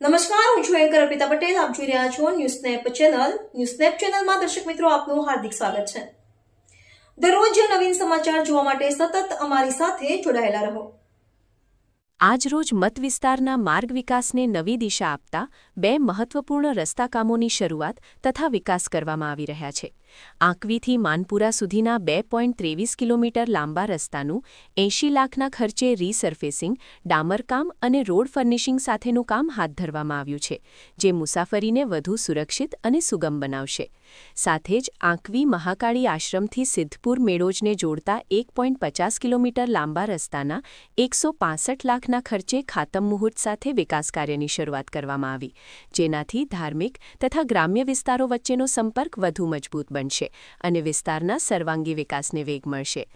નમસ્કાર, હું છું એન્કર અર્પિતા પટેલ. આપ જોઈ રહ્યા છો news snap channel. News snap ચેનલમાં દર્શક મિત્રો, આપનું હાર્દિક સ્વાગત છે. દરરોજ નવીન સમાચાર જોવા માટે સતત અમારી સાથે જોડાયેલા રહો. આજરોજ મત વિસ્તારના માર્ગ વિકાસને નવી દિશા આપતા બે મહત્વપૂર્ણ રસ્તા કામોની શરૂઆત તથા વિકાસ કરવામાં આવી રહ્યા છે. આંકવીથી માનપુરા સુધીના બે કિલોમીટર લાંબા રસ્તાનું એંશી લાખના ખર્ચે રીસર્ફેસિંગ, ડામરકામ અને રોડ ફર્નિશિંગ સાથેનું કામ હાથ ધરવામાં આવ્યું છે, જે મુસાફરીને વધુ સુરક્ષિત અને સુગમ બનાવશે. સાથે જ આંકવી મહાકાળી આશ્રમથી સિદ્ધપુર મેળોજને જોડતા એક કિલોમીટર લાંબા રસ્તાના એકસો લાખના ખર્ચે ખાતમ મુહૂર્ત સાથે વિકાસ કાર્યની શરૂઆત કરવામાં આવી, જેનાથી ધાર્મિક તથા ગ્રામ્ય વિસ્તારો વચ્ચેનો સંપર્ક વધુ મજબૂત બનશે અને વિસ્તારના સર્વાંગી વિકાસને વેગ મળશે.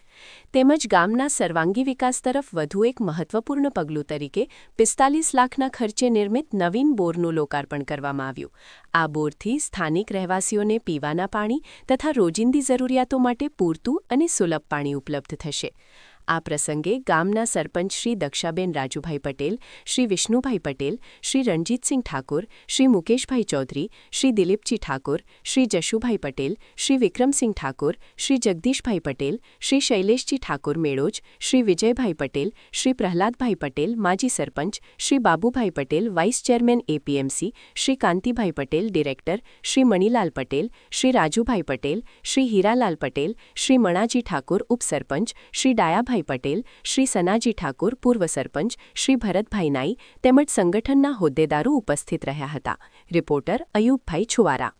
તેમજ ગામના સર્વાંગી વિકાસ તરફ વધુ એક મહત્વપૂર્ણ પગલું તરીકે પિસ્તાલીસ લાખના ખર્ચે નિર્મિત નવીન બોરનું લોકાર્પણ કરવામાં આવ્યું. આ બોરથી સ્થાનિક રહેવાસીઓને પીવાના પાણી તથા રોજિંદી જરૂરિયાતો માટે પૂરતું અને સુલભ પાણી ઉપલબ્ધ થશે. આ પ્રસંગે ગામના સરપંચ શ્રી દક્ષાબેન રાજુભાઈ પટેલ, શ્રી વિષ્ણુભાઈ પટેલ, શ્રી રણજીતસિંહ ઠાકોર, શ્રી મુકેશભાઈ ચૌધરી, શ્રી દિલીપજી ઠાકોર, શ્રી જશુભાઈ પટેલ, શ્રી વિક્રમસિંહ ઠાકોર, શ્રી જગદીશભાઈ પટેલ, શ્રી શૈલેષજી ઠાકોર મેળોજ, શ્રી વિજયભાઈ પટેલ, શ્રી પ્રહલાદભાઈ પટેલ માજી sarpanch, Shri Babubhai Patel vice chairman APMC, Shri Kantibhai Patel director, Shri Manilal Patel, Shri Rajubhai Patel, Shri Hiralal Patel, Shri Manaji Thakor ઉપસરપંચ, Shri Dayabhai Patel, Shri Sanaji Thakur, પૂર્વ સરપંચ, શ્રી ભરતભાઈ નાઈ તેમજ સંગઠનના હોદ્દેદારો ઉપસ્થિત રહ્યા હતા. રિપોર્ટર અયુબભાઈ છુવારા.